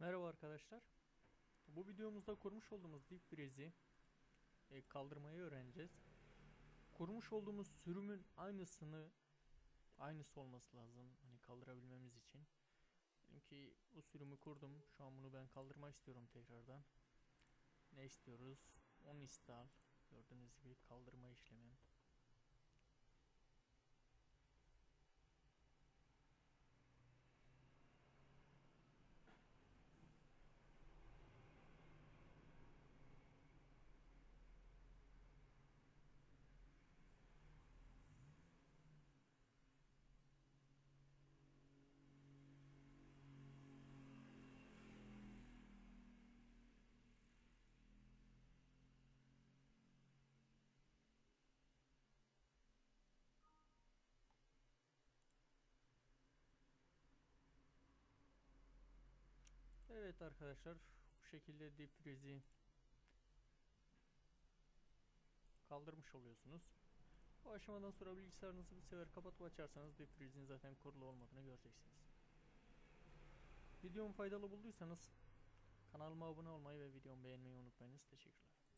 Merhaba arkadaşlar. Bu videomuzda kurmuş olduğumuz dip frizi e, kaldırmayı öğreneceğiz. Kurmuş olduğumuz sürümün aynısını aynısı olması lazım hani kaldırabilmemiz için. Diyelim ki bu sürümü kurdum. Şu an bunu ben kaldırmak istiyorum tekrardan. Ne istiyoruz? On install. Gördüğünüz gibi kaldırma Evet arkadaşlar bu şekilde dip frizi kaldırmış oluyorsunuz. Bu aşamadan sonra bilgisayarınızı bir sefer kapatıp açarsanız dip frizin zaten kurulu olmadığını göreceksiniz. Videomu faydalı bulduysanız kanalıma abone olmayı ve videomu beğenmeyi unutmayınız. Teşekkürler.